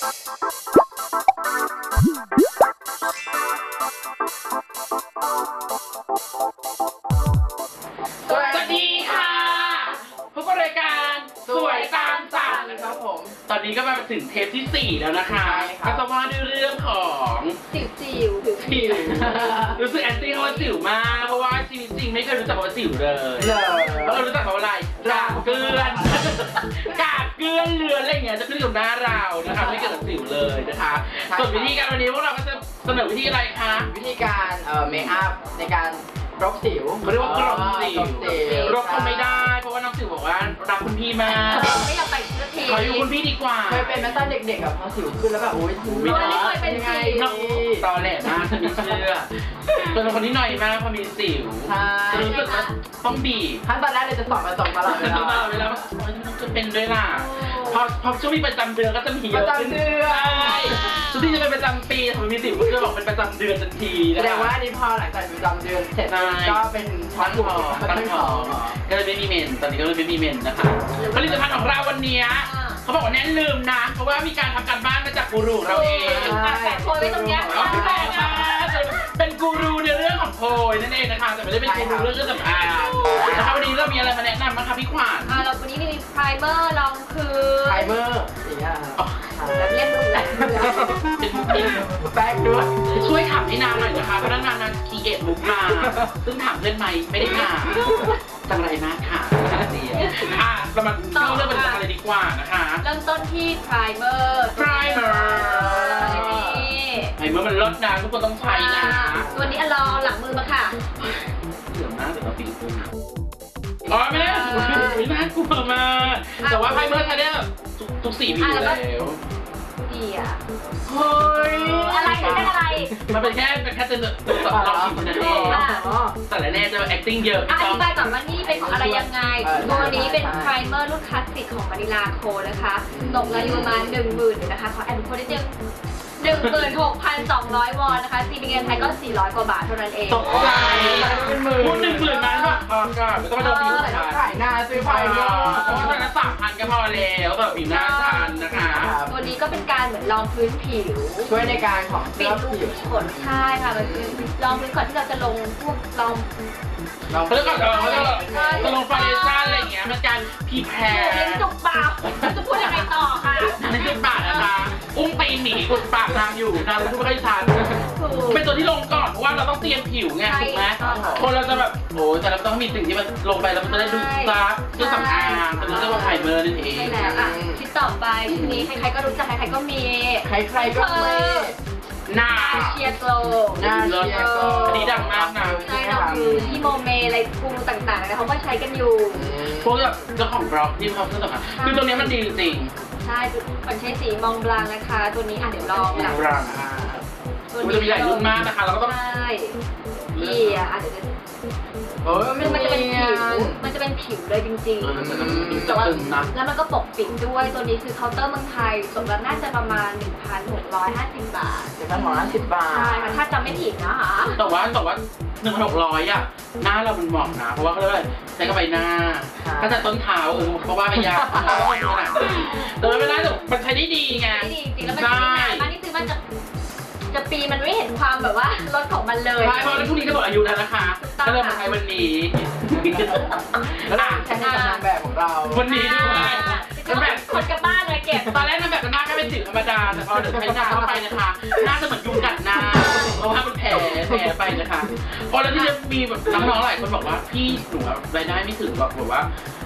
สวัสดีค่ะ พบกับรายการสวยตามสั่งนะครับผม ตอนนี้ก็มาถึงเทปที่ 4 แล้วนะคะใช่ครับก็จะว่าด้วยเรื่องของจิ๋วจิ๋วจิ๋วสิว รู้สึกแอนตี้เขาว่าสิวมาก เพราะว่าชีวิตจริงไม่เคยรู้จักคำว่าสิวเลย เลยแล้วเรารู้จักคำว่าอะไร กากเกลือนกากเกลือนเลือนอะไรอย่างเงี้ยจะขึ้นกับหน้าเรานะคะไม่เกี่ยวกับสิวเลยนะคะส่วนวิธีการวันนี้พวกเราก็จะเสนอวิธีอะไรคะวิธีการเอ่อเมคอัพในการรบสิวเขาเรียกว่ากรบสิวกรบสิวรบทำไม่ได้เพราะว่าน้องสิวบอกว่ารักคุณพี่มากไม่อยากไปสักทีขออยู่คุณพี่ดีกว่าเคยเป็นแม่ตอนเด็กๆแบบพอสิวขึ้นแล้วแบบโอ๊ยไม่ได้เคยเป็นยังไงสิวน้องตอแหลมากฉันไม่เชื่อเป็นคนที่หน่อยมากพอมีสิวใช่ จะรู้สึกว่าต้องบีบขั้นตอนแรกเลยจะสอบมาตรงตลอดเวตลอลาดเวลาว่าโอ๊ยมันจะเป็นด้วยล่ะพอพอช่วงมีประจำเดือนก็จะมีเยอะขึ้นประจำเดือน ใช่ทุกที่จะเป็นประจำปีถ้ามันมีสิวก็จะบอกเป็นประจำเดือนทันทีแสนะ ดงคะว่าอันนี้พอหลังจากประจำเดือนเสร็จใช่ ก็เป็นท้อตั้งงผูท้องตั้งท้องก็เลยไม่มีเมนตอนนี้ก็เลยไม่มีเมนนะคะผลิตภัณฑ์ของเราวันเนี้ยเขาบอกว่าแน่นลืมนะเพราะว่ามีการทำการบ้านมาจากกูรูเราเองอะแปะโพยไว้ตรงเนี้ย เอาแปลมาเป็น กูรูในเรื่องของโพยนั่นเองนะคะ แต่ไม่ได้เป็นกูรูเรื่องเครื่องสำอางนะคะวันนี้เรามีอะไรมาแนะนำบ้างคะพี่ขวัญอะเราวันนี้มีไพรเมอร์รองพื้ไพรนเมอร์อย่างเงี้ยครับแบบเล่นมือแบบเป็นมุกอินแป้งด้วยช่วยถามให้นางหน่อยนะคะเพราะนางนางคีเอทมุกมา ซึ่งถามเพื่อนไหมไม่ได้ถามจังไรมากค่ะเดียวอะเรามาเข้าเรื่องเป็นอะไรดีกว่านะคะ เริ่มต้นที่ไพรเมอร์ Primer ไอ้เมื่อมันลดนะทุกคนต้องใช้นะตัวนี้อะลองหลังมือมาค่ะเหลือมากแต่เราปีกุ้งอ๋อไม่ได้ไม่น่ากลัวมากแต่ว่าไพ่เมื่อใช้ได้แบบทุกทุกสีผิวอยู่แล้วดีอะเฮ้ยอะไรจะเป็นอะไร มันเป็นแค่เป็นแค่ตัวตัวสำรองผิวนั่นเองอ๋อแต่ละแน่จะ acting เยอะอะพี่อต้อธิงบายก่อนว่านี่เป็นของอะไรยังไงเออตัวนี้เป็นใช่ไพรเมอร์รุ่นคลาสสิกของมานิลาโคนะคะ ตกราคาอยู่ประมาณหนึ่งหมื่นนะคะ ขอแอบดูโค้ดนิดนึง หนึ่งหมื่นหกพันสองร้อยวอนนะคะซีเป็นเงินไทยก็สี่ร้อยกว่าบาทเท่านั้นเอง ตกใจเป็นหมื่นพูดหนึ่งหมื่นนั้นป่ะพอก่อนไม่ต้องมาโดนผิวใส่ฉันขายหน้าซื้อไพรเมอร์เพราะว่าละสามพันก็พอแล้วแบบผิวหน้าชันนะคะ ตัวนี้ก็เป็นการเหมือนรองพื้นผิวช่วยในการของปิเสื้ดอรูผิวขนใช่ค่ะมันคือรองพื้นก่อนที่เราจะลงพวกรองเขาเรียกว่าเออเขาเรียกว่าจะลงฟาวเดชั่นอะไรอย่างเงี้ยมันการพีแพรเลี้ยงจุกปากจะพูดยังไงต่อค่ะไม่ใช่ปากนะคะอุ้งตีนหมีอุดปากนางอยู่นางพูดไม่ค่อยชัดถูกเป็นตัวที่ลงก่อนเพราะว่าเราต้องเตรียมผิวไงใช่ถูกไหมค่ะคนเราจะแบบโอ้ยแต่เราต้องมีสิ่งที่มันลงไปแล้วมันจะได้ดูซับเครื่องสำอางแต่เรียกว่าไพรเมอร์นั่นเองใช่แล้วอะชิ้นต่อไปชิ้นนี้ใครๆก็รู้จัก ใครๆก็มีใครๆก็ไม่หน้าเชียร์โกลหน้าเชียร์โกอันนี้ดังมากนะใช่เราคือที่โมเมอะไรกูรูต่างๆนะเขาก็ใช้กันอยู่ พวกแบบเจ้าของบล็อกที่เขาเครื่องสำอางคือตัวเนี้ยมันดีจริงใช่มันใช้สีมองบลางนะคะ ตัวนี้อะเดี๋ยวลองหลังบลังมันจะมีหลายรุ่นมากนะคะเราก็ต้องใช่พี่อะอะเดี๋ยวจะ โอ้ยคือมันจะเป็นผิว มันจะเป็นผิวเลยจริงเออมันจะๆจะตึงนะแล้วมันก็ปกปิดด้วยตัวนี้คือเคาน์เตอร์เมืองไทยตกแล้วน่าจะประมาณ 1,650 บาท เดี๋ยวกันหมอละสิบบาท ใช่ค่ะถ้าจำไม่ผิดนะคะแต่ว่าแต่ว่าหนึ่งพันหกร้อยอะหน้าเรามันเหมาะนะเพราะว่าเขาเรียกว่าอะไรใช้กับใบหน้าค่ะ ถ้าจะต้นเท้าเออเพราะว่าไม่ยากเราต้องมีขนาดนี้แต่ไม่เป็นไรหรอกมันใช้ได้ดีไงไม่ดีจริงๆแล้วมันใช้ได้นานมากนี่คือมันจะ จะปีมันไม่เห็นความแบบว่ารสของมันเลยใช่เพราะว่าพรุ่งนี้ก็บอกอายุแล้วนะคะก็เริ่มมาใช้วันนี้แล้วเราแค่นี้กับนางแบบของเรา วันนี้ด้วยจะแบบขนกลับบ้านเลยเก็บตอนแรกมันแบบหน้าแค่เป็นสิวธรรมดาแต่พอเดี๋ยวใช้หน้าเข้าไปนะคะหน้าจะเหมือนยุงกัดหน้าเพราะว่ามันแผลแผลไปนะคะพอแล้วที่จะมีแบบน้องๆหลายคนบอกว่าพี่หนูอะรายได้ไม่ถึงบอกบอกว่า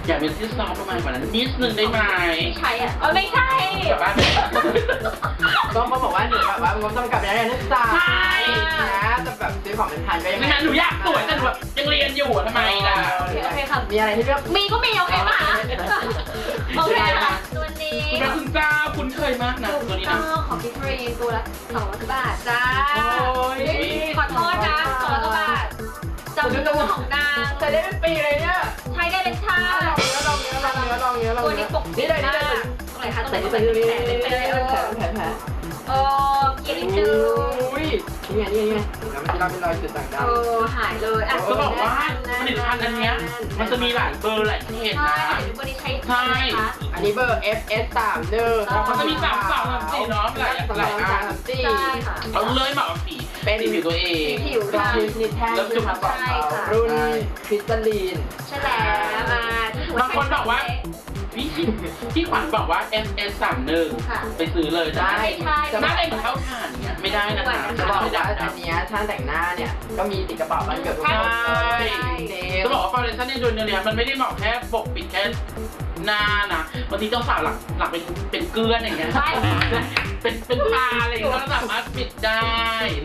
อยากเป็นที่ซอฟต์ประมาณกว่านั้นนิดนึงได้ไหมไม่ใช่อะเออไม่ใช่แบบว่าก็เขาบอกว่าหนูแบบว่างบจำกัดในการศึกษาใช่นะแต่แบบซื้อของเป็นพันก็ยังไม่งั้นหนูอยากสวยแต่หนูแบบยังเรียนอยู่อะทำไมล่ะโอเคโอเคค่ะมีอะไรที่เลือกมีก็มีโอเคป่ะโอเคค่ะตัวนี้คุณพระคุณเจ้าคุณเคยมากนะถูกตัวนี้ต้นะองของพิทรีนตัวละสองร้อยบาทจ้าโอ้ยขอโทษนะสองร้อยบาท จำตัวของนางใส่ได้เป็นปีเลยเนี่ยใช้ได้เป็นชาลองเนื้อลองเนื้อลองเนื้อลองเนื้อลองตัวเนื้นี้อปกปินี่ดเลยนี่มากเลยตรงไหนคะตรงไหนใส่ตรงนี่ไหนใส่นี่นเลยเป็นแผลเป็นแผลแผลเออกินนิดนึงอุ้ยนี่ไงนี่ไงแล้วมันเราเป็นรอยจุดต่างเออหายเลยอะจะบอกว่าผลิตภัณฑ์อันเนี้ยมันจะมีหลายเบอร์หลายเทศใช่นะ เดี๋ยววันนี้ใช้ใช่นะคะอันนี้เบอร์ FS 3 1มันจะมีสามสามสามสี่เนาะำลังการทำสีใช่ค่ะเราเลื่อยหมาสี เป็นสีผิวตัวเองสีผิวเป็นค่ะชิ้นนิดแท่งแล้วจุดที่ทำของเขาใช่ค่ะ รุ่นคริสตัลลีน ใช่แล้วมาที่ถูบางคนบอกว่า พี่พี่ขวัญบอกว่า S S 3ค่ะ1ไปซื้อเลยนะได้ไม่ใช่ หน้าเองเหมือนเท่าฐานเนี่ยไม่ได้นะคะจะบอกไม่ได้ว่านะ อันเนี้ยช่างแต่งหน้าเนี่ย ก็มีติดกระเป๋ามันเกือบทุกใช่คนเลยเจมจะบอกว่าฟาวเดชั่นในดวงเดียวเนี่ยมันไม่ได้เหมาะแค่ปกปิดแค่หน้านะบางทีเจ้าสาวหลักหลักเป็นเป็นเกลือนอย่างเงี้ยใช่ เป็นเป็นปลาอะไรอย่างเงี้ยก็สามารถปิดได้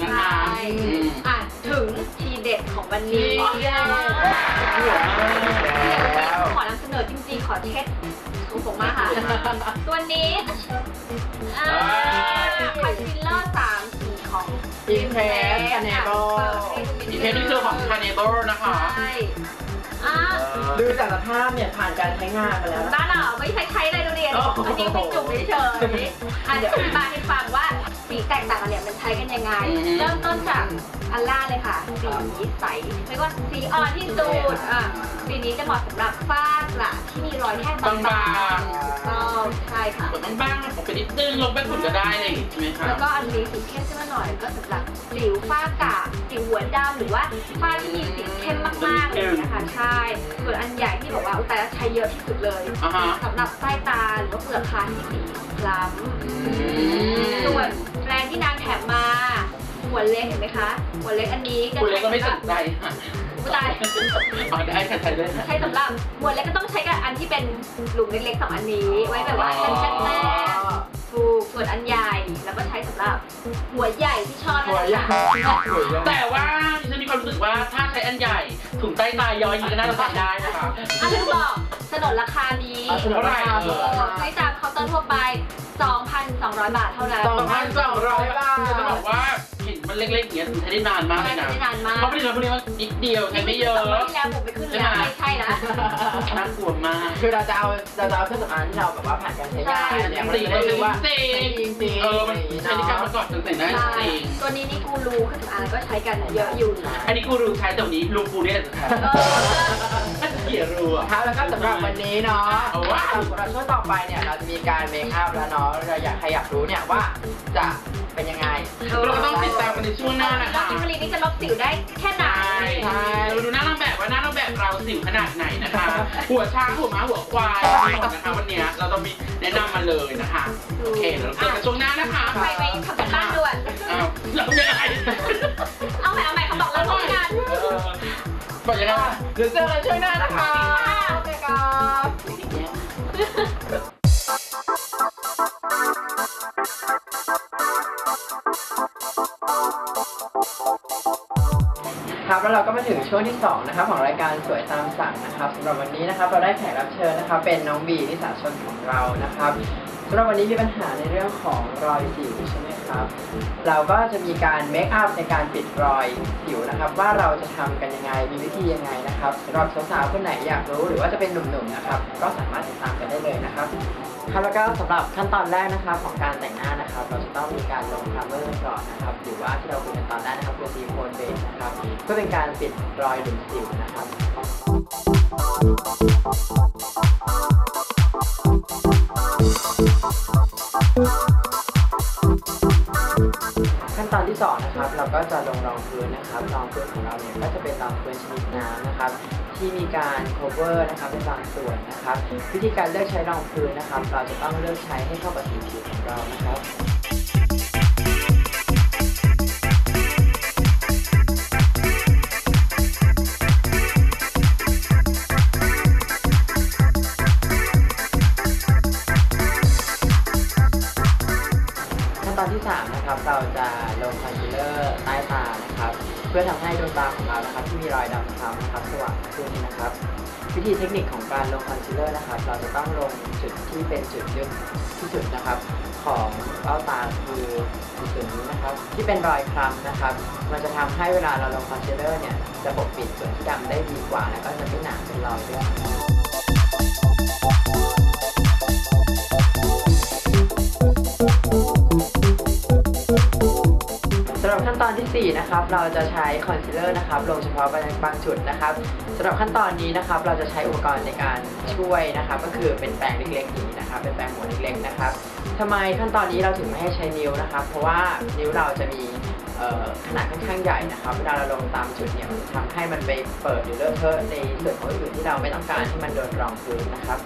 นะคะใช่อืมอะถึงทีเด็ดของวันนี้นี่เดี๋ยวแล้วขอนำเสนอจริงๆ ขอเช็ดของผมมาค่ะ ตัวนี้อ่าคอนซีลเลอร์สามสีของอินเพรสคาเนโบอีเพนนี่คือของคาเนเบิลนะคะใช่ อ่าดูจากสภาพเนี่ยผ่านการใช้งานมาแล้วนะ บ้านเราไม่ใช้ใช้เลยดูดิอันนี้อันนี้เป็นจุ่มเฉยๆอะเดี๋ยวอธิบายให้ฟังว่าสีแตกต่างกันเนี่ยมันใช้กันยังไงเริ่มต้นจากอันล่าเลยค่ะ สีใสเรียกว่าสีอ่อนที่สุดอะสีนี้จะเหมาะสำหรับฝ้า กระที่มีรอยแห้งบางบางๆต้องใช่ค่ะๆแบบบ้างๆผมไปนิดนึงลงไปฝุ่นก็ได้อะไรอย่างงี้ใช่ไหมคะแล้วก็อันนี้สีเข้มขึ้นมาหน่อยก็สำหรับสิวฝ้ากระสิวหัวดำหรือว่าฝ้าที่มีสีเข้มมากๆเลยนะคะใช่ส่วนอันใหญ่ที่บอกว่าอุยแตละใช้เยอะที่สุดเลยอ่าฮะ สำหรับใต้ตาหรือว่าเปลือกคางที่สีคล้ำส่วนแปรงที่นางแถมมาหัวเล็กเห็นไหมคะหัวเล็กอันนี้คุณเล็กก็ไม่สนใจค่ะ ผู้ชายอ๋อได้ค่ะใช้เลยค่ะใช้สำหรับหัวเล็กก็ต้องใช้กับอันที่เป็นหลุมเล็กๆสองอันนี้ ไว้แบบว่าแต้มๆแต้มถูกส่วนอันใหญ่แล้วก็ใช้สำหรับหัวใหญ่ที่ชอบหัวใหญ่นะคะแต่ว่าดิฉันมีความรู้สึกว่าถ้าใช้อันใหญ่ถุงใต้ตาย้อยยิงก็น่าจะใส่ได้นะคะอันที่บอกสนนราคานี้อะสนุกมากเท่าไหร่ใช้ตามเคาน์เตอร์ทั่วไป 2,200 บาทเท่านั้นสองพันสองร้อยบาทจะบอกว่าเห็น มันเล็กๆอย่างเงี้ยใช้ได้นานมากเลยนะใช้ได้นานมากเพราะผลิตภัณฑ์พวกนี้มันนิดเดียวใช้ไม่เยอะสงวันที่แล้วผมไปขึ้นเรือไม่ใช่นะน่ากลัวมาก คือเราจะเอาเราจะเอาเครื่องสำอางที่เราแบบว่าผ่านการใช้งานเนี่ยมันสีจะมัได้นรู้ว่าจริงจริงๆเออมันใช้ในการประกอบต่างๆได้ใช่จริงตัวนี้นี่กูรูเครื่องสำอางก็ใช้กันเยอะอยู่อันนี้กูรู้ใช้แต่วันนี้ลูกกูเนี่ยจะใช้เออเกลียดรู้อะ ครับแล้วก็สำหรับวันนี้เนาะเอาว่าสำหรับช่วงต่อไปเนี่ยเราจะมีการเมคอัพแล้วเนาะเราอยากใครอยากรู้เนี่ยว่าจะเป็นยังไงเราก็ต้องติดตามกันในช่วงหน้านะแล้วคะ กินผลิตนี่จะลบสิวได้แค่ไหน ใช่ เราดูหน้านางแบบว่าหน้านางแบบเราสิวขนาดไหนนะคะ หัวช้างหัวม้าหัวควายทั้งหมดนะคะวันเนี้ยเราต้องมีแนะนำมาเลยนะคะ โอเคเดี๋ยวเราเจอกันช่วงหน้านะคะไปไปทำกันบ้านด่วน อ้าวเรายังไงเอาใหม่เอาใหม่เขาบอกแล้วพร้อมกัน เออ บอกยังไงเดี๋ยวเจอกันช่วงหน้านะคะโอเคครับครับแล้วเราก็มาถึงช่วงที่2นะครับของรายการสวยตามสั่งนะครับสำหรับวันนี้นะครับเราได้แขกรับเชิญนะครับเป็นน้องบีนิสาชนของเรานะครับสำหรับวันนี้มีปัญหาในเรื่องของรอยสิวใช่ไหม ครับ เราก็จะมีการเมคอัพในการปิดรอยสิวนะครับ ว่าเราจะทำกันยังไงมีวิธียังไงนะครับสำหรับสาวๆคนไหนอยากรู้หรือว่าจะเป็นหนุ่มๆนะครับ ก็สามารถติดตามกันได้เลยนะครับครับแล้วก็สำหรับขั้นตอนแรกนะครับของการแต่งหน้านะครับ เราจะต้องมีการลงพรามเมอร์ก่อนนะครับ หรือว่าที่เราคุยกันตอนแรกนะครับคือซีโคนเบสนะครับเพื่อเป็นการปิดรอยหลุมสิวนะครับ สองนะครับเราก็จะลงรองพื้นนะครับรองพื้นของเราเนี่ยก็จะเป็นรองพื้นชนิดน้ำนะครับที่มีการ cover นะครับเป็นบางส่วนนะครับวิธีการเลือกใช้รองพื้นนะครับ เราจะต้องเลือกใช้ให้เข้ากับสีผิวของเรานะครับ นะครับ เราจะลงคอนซีลเลอร์ใต้ตานะครับ เพื่อทำให้ดวงตาของเรานะครับ ที่มีรอยดำคล้ำนะครับสว่างขึ้นนะครับ วิธีเทคนิคของการลงคอนซีลเลอร์นะครับ เราจะต้องลงจุดที่เป็นจุดลึกที่สุดนะครับ ของเบ้าตาคือจุดนี้นะครับ ที่เป็นรอยคล้ำนะครับ มันจะทำให้เวลาเราลงคอนซีลเลอร์เนี่ยจะปกปิดส่วนที่ดำได้ดีกว่า แล้วก็จะไม่หนาเป็นรอยด้วย ตอนทีสี่ 4 นะครับ เราจะใช้คอนซีลเลอร์นะครับ ลงเฉพาะบางจุดนะครับสำหรับขั้นตอนนี้นะครับ เราจะใช้อุปกรณ์ในการช่วยนะครับ ก็คือเป็นแปรงเล็กๆนี้นะครับ เป็นแปรงหัวเล็กๆนะครับทำไมขั้นตอนนี้เราถึงไม่ให้ใช้นิ้วนะครับ เพราะว่านิ้วเราจะมีขนาดค่อนข้างใหญ่นะครับ เวลาเราลงตามจุดเนี่ยทำให้มันไปเปิดหรือเลอะเทอะในส่วนของอื่นที่เราไม่ต้องการที่มันโดนรองพื้นนะครับ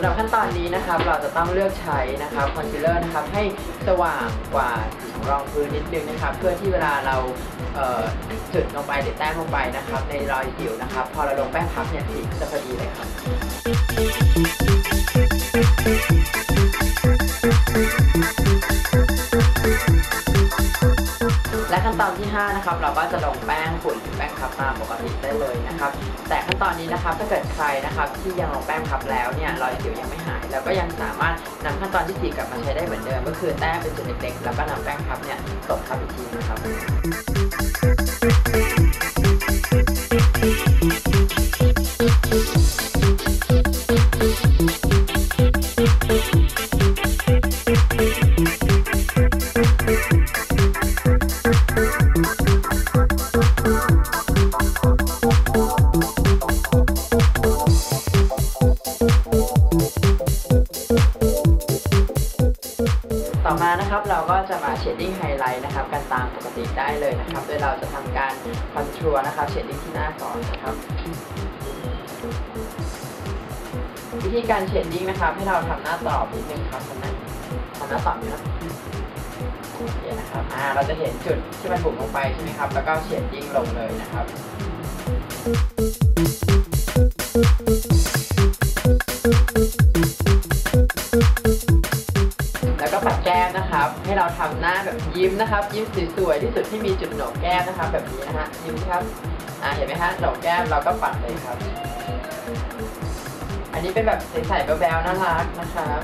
ำหรับขั้นตอนนี้นะครับเราจะต้องเลือกใช้นะครับคอนซีลเลอร์นะครับให้สว่างกว่าสีของรองพื้นนิดนึงนะครับ เพื่อที่เวลาเราเจุดลงไปหรือแต้มลงไปนะครับ ในรอยสิวนะครับ พอเราลงแป้งพับเนี่ยสีก็จะพอดีเลยครับ และขั้นตอนที่ 5 นะครับ เราก็จะลงแป้งฝุ่นแป้งพับตามปกติได้เลยนะครับ แต่ขั้นตอนนี้นะครับถ้าเกิดใครนะครับที่ยังลงแป้งพับแล้วเนี่ยรอยสิวยังไม่หายเราก็ยังสามารถนำขั้นตอนที่ 4 กลับมาใช้ได้เหมือนเดิม ก็คือแต้มเป็นจุดเล็กๆแล้วก็นำแป้งพับเนี่ยตบทับอีกทีนะครับ อนทัวร์นะครับเชดดิ้งที่หน้าก่อนนะครับ วิธีการเชดดิ้งนะครับ ให้เราทำหน้าตอบนิดนึงครับคนนั้นทำหน้าตอบอยู่นะโอเคนะครับอ่าเราจะเห็นจุดที่มันบุ๋มลงไปใช่ไหมครับ แล้วก็เชดดิ้งลงเลยนะครับแล้วก็ปัดแก้มนะครับ ให้เราทำหน้าแบบยิ้มนะครับ ยิ้มสวยๆที่สุดที่มีจุดโหนกแก้มนะครับ แบบนี้นะฮะยิ้มครับ อ่าเห็นไหมฮะโหนกแก้มเราก็ปัดเลยครับ อันนี้เป็นแบบใสๆแบวๆน่ารักนะครับ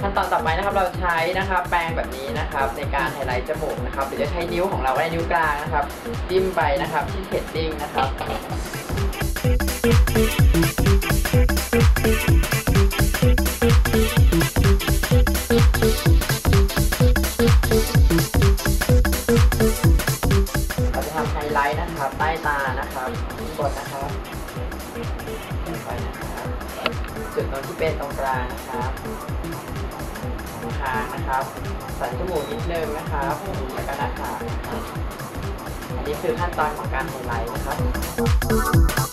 ขั้นตอนต่อไปนะครับเราใช้นะครับแปรงแบบนี้นะครับในการไฮไลท์จมูกนะครับหรือจะใช้นิ้วของเราก็ได้นิ้วกลางนะครับจิ้มไปนะครับที่เชดดิ้งนะครับ สันจมูกนิดนึงนะครับแล้วก็หน้าผากนะครับอันนี้คือขั้นตอนของการไฮไลท์นะครับ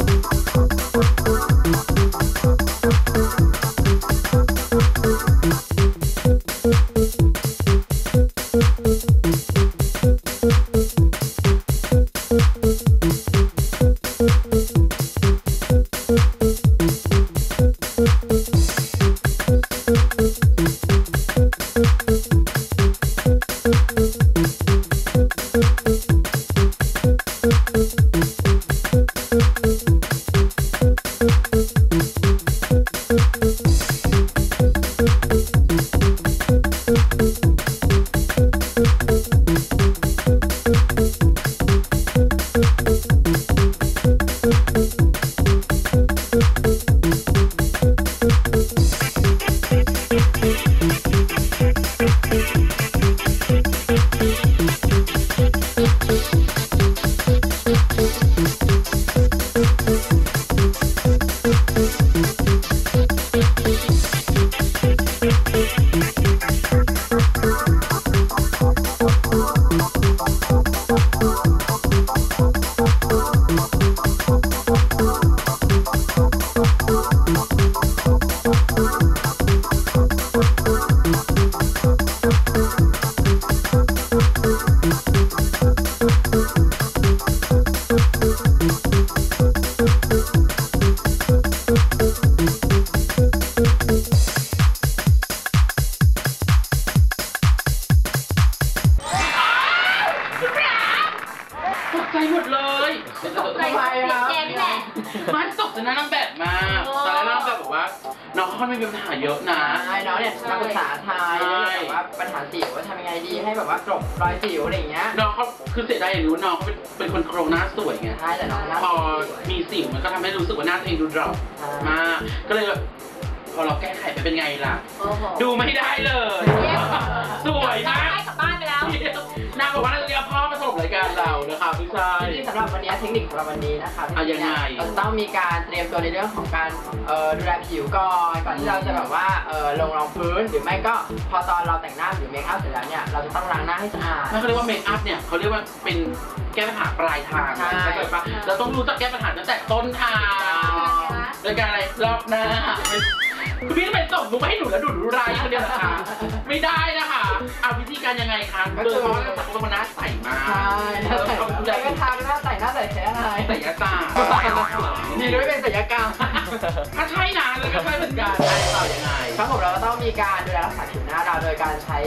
เงี้ยน้องเขาคือเสียดายอย่างรู้น้องเขาเป็นเป็นคนโครงหน้าสวยไงใช่แต่น้องหน้าพอสวยมีสิวมันก็ทำให้รู้สึกว่าหน้าตัวเองดูดรอปใช่มากก็เลยแบบพอเราแก้ไขไปเป็นไงล่ะโอ้โหดูไม่ได้เลยเยี่ยมสวยมากได้กลับบ้านไปแล้ว นางบอกว่าเราจะเรียกพ่อมาสรุปรายการเรานะคะพี่ชายที่สำหรับวันนี้เทคนิคของเราวันนี้นะคะอะยังไงเราจะต้องมีการเตรียมตัวในเรื่องของการเอ่อดูแลผิวก่อนก่อนที่เราจะแบบว่าเอ่อลงรองพื้นหรือไม่ก็พอตอนเราแต่งหน้าหรือเมคอัพเสร็จแล้วเนี่ยเราจะต้องล้างหน้าให้สะอาดถ้าเขาเรียกว่าเมคอัพเนี่ยเขาเรียกว่าเป็นแก้ปัญหาปลายทางใช่ เข้าใจปะเราต้องรู้จักแก้ปัญหาตั้งแต่ต้นทางรายการอะไรรอบหน้า คุณพี่ทำไมส่งมุกมาให้หนูแล้วดูดรู้ไรคนเดียวนะคะ ไม่ได้นะคะเอาวิธีการยังไงคะโดยเฉพาะเราเป็นคนหน้าใสมากใช่หน้าใส่ใส่กระทางหน้าใส่หน้าใส่แค่อะไรใส่ยาตาดีด้วยเป็นศัลยกรรมถ้าใช่นะแล้วก็ใช่เหมือนกันใช่ต่อยังไงครับผมเราก็ต้องมีการดูแลรักษาผิวหน้าเราโดยการใช้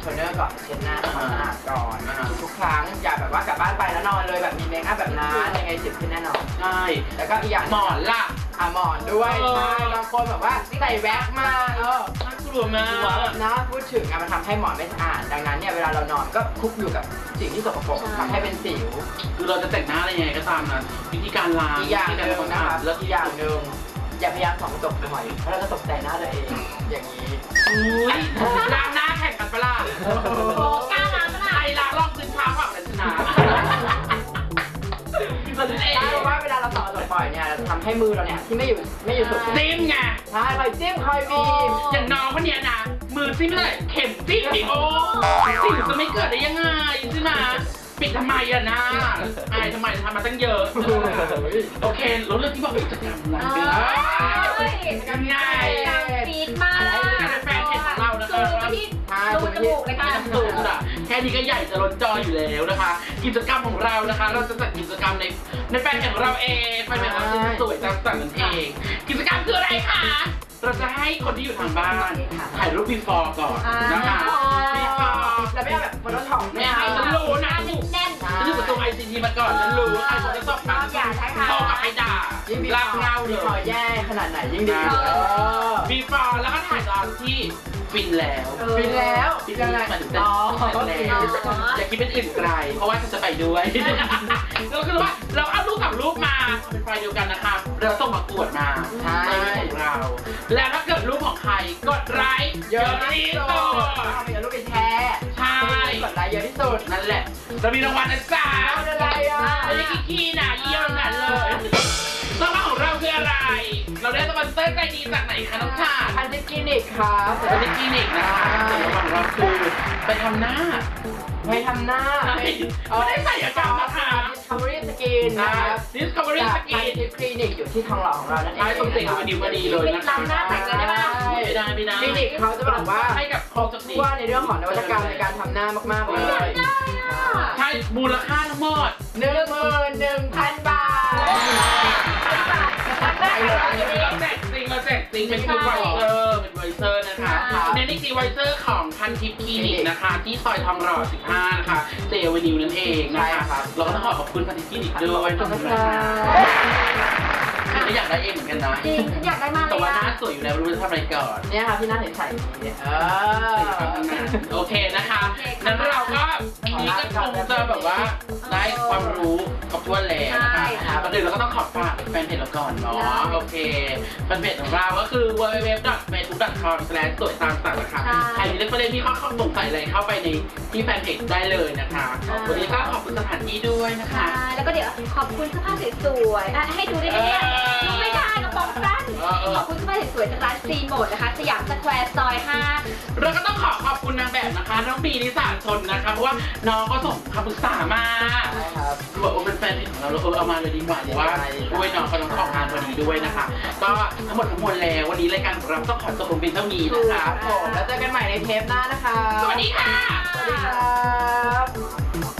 โทนเนอร์ก่อนเช็ดหน้าทำความสะอาดก่อนอ่าทุกๆครั้งอย่าแบบว่ากลับบ้านไปแล้วนอนเลยแบบมีเมคอัพแบบนั้นยังไงเจ็บขึ้นแน่นอนใช่แล้วก็อีกอย่างหมอนล่ะ อะหมอนด้วยเออ ใช่บางคนแบบว่าใส่แว็กมาเออน่ากลัวมาก นะพูดถึงอะมันทำให้หมอนไม่สะอาดดังนั้นเนี่ยเวลาเรานอนก็คลุกอยู่กับสิ่งที่สกปรกทำให้เป็นสิว คือเราจะแต่งหน้าอะไรยังไงก็ตามนะวิธีการล้างอีกอย่างหนึ่งวิธีนะกาครรับทำแล้วอีกอย่างหนึ่งอย่าพยายามส่องกระจกบ่อยเพราะเราจะตกใจหน้าตัวเองอย่างนี้ อุ้ยล้างหน้าแข่งกันปะล่ะโอ้กล้ บ่อยเนี่ยเราจะทำให้มือเราเนี่ยที่ไม่อยู่ไม่อยู่สุดจิ้มไงใช่คอยจิ้มคอยบีบอย่างน้องคนเนี้ยนะมือจิ้มเลยเข็มจิ้มดิโอ้สิ่งจะไม่เกิดได้ยังไงใช่ไหมปิดทำไมอะนะอายทำไมทำมาตั้งเยอะ โอเคแล้วเรื่องที่บอกกิจกรรมอะไรเอเป็นอยังไงฟีดมาก กเลยค่ะไม่ต้องซูมอะแค่นี้ก็ใหญ่จะล้นจออยู่แล้วนะคะ กิจกรรมของเรานะคะ เราจะจัดกิจกรรมในในแฟนเพจของเราเองแฟนเพจของเราสวยๆจังสั่งนั่นเอง กิจกรรมคืออะไรคะเราจะให้คนที่อยู่ทางบ้านถ่ายรูป before ก่อนนะคะ before แล้วไม่เอาแบบโฟโต้ช็อปไม่ให้ฉันรู้นะ แน่นฉัน อยู่กับตัว ICT มาก่อนฉันรู้ว่าใครคนจะตบกันอย่าใช้ค่ะโทรกลับไปด่ายิ่งมีลากเงาเลขอยแย่ขนาดไหนยิ่งดีเอเออ before แล้วก็ถ่ายตอนที่ฟินแล้วฟินแล้วฟินยังไงหมายถึงเป็นอ๋อแฟนแล้วอย่าคิดเป็นอื่นไกล เพราะว่าฉันจะไปด้วยแล้วคือว่าเราเอารูปกับรูปมาเป็นไฟล์เดียวกันนะครับเราส่งประกวดมาใช่ในเว็บของเรา แล้วถ้าเกิดรูปของใครกดไลค์เยเยอะอะที่ที่สุสุดดเอาไปกับลูกไปแชร์ใช่ กดไลค์เยอะที่สุดนั่นแหละจะมีรางวัลนะจ๊ะเอาอะไรอะไม่ได้ขี้ขี้นะเยี่ยมกันเลยรางวัลของเราคืออะไร เราได้สปอนเซอร์ใจดีจากไหนคะน้องชาติพันธิคลินิกครับเป็นที่คลินิกนะคะส่วนรางวัลของเราคือไปทำหน้าไม่ทำหน้าใช่ไม่ได้ศัลยกรรมนะคะทำรีสกินนะนะครับ Discovery จากพัน Skin ธิคลิ นิกอยู่ที่ทองหล่อของเรานั่นเองใช่ตรงติดกับดิวพอดีเลยนะคะล้ำหน้าแต่งเลยได้ปะไม่ได้ไม่ได้คลินิกเขาจะบอกว่า ให้กับครองสติว่าในเรื่องของนวัตกรรมในการทำหน้ามากๆเลยใช่มูลค่าทั้งหมดหนึ่งหมื่นหนึ่งพันบาทเราแจกจริงเราแจกจริงเป็นคือไวเซอร์เป็นไวเซอร์นะคะครับเน้นอีกทีไวเซอร์ของพันทิพย์คลินิกนะคะ ที่ซอยทองหล่อ15 นะคะ เจวนิวนั่นเองนะคะเราก็ต้องขอขอบคุณพันทิพย์คลินิกด้วยขอบคุณนะครัคะบ ก็อยากได้เองเหมือนกันนะ จริงฉันอยากได้มากเลแต่ยว่าหอะน้าสวยอยู่แล้วไม่รู้จะทำอะไรก่อน เนี่ยค่ะพี่หน้าใสๆเนี่ยเออ โอเคนะคะนั้นเราก็วันนี้ก็คงจะแบบว่า ได้ความรู้ครบถ้วนแล้วนะคะประเด็นเราก็ต้องขอบฝากแฟนเพจเราก่อนเนาะ โอเค แฟนเพจของเราก็คือ www.facebook.com สวยตามสั่งนะคะใครมีเรื่องประเด็นที่ข้อข้อสงสัยอะไรเข้าไปในที่แฟนเพจได้เลยนะคะ วันนี้ก็ขอบคุณสถานที่ด้วยนะคะใช่แล้วก็เดี๋ยวขอบคุณเสื้อผ้าสวยๆอะให้ดูได้ไหมเนี่ย ขอบคุณเสื้อผ้าสวยๆจากร้านซีโมดนะคะ สยามสแควร์ซอย 5 เราก็ต้องขอขอบคุณนางแบบนะคะ น้องบีนิสาชนนะคะ เพราะว่าน้องก็ส่งคำปรึกษามาใช่ครับบอกว่าเป็นแฟนเพจของเราเราเออเอามาเลยดีกว่าเพราะว่าด้วยน้องเขาต้องออกงานพอดีด้วยนะคะ ก็ทั้งหมดทั้งมวลแล้ววันนี้รายการของเราต้องขอจบลงเพียงเท่านี้ถูนะกคะครับผมแล้วเจอกันใหม่ในเทปหน้านะคะ สวัสดีค่ะ สวัสดีครับ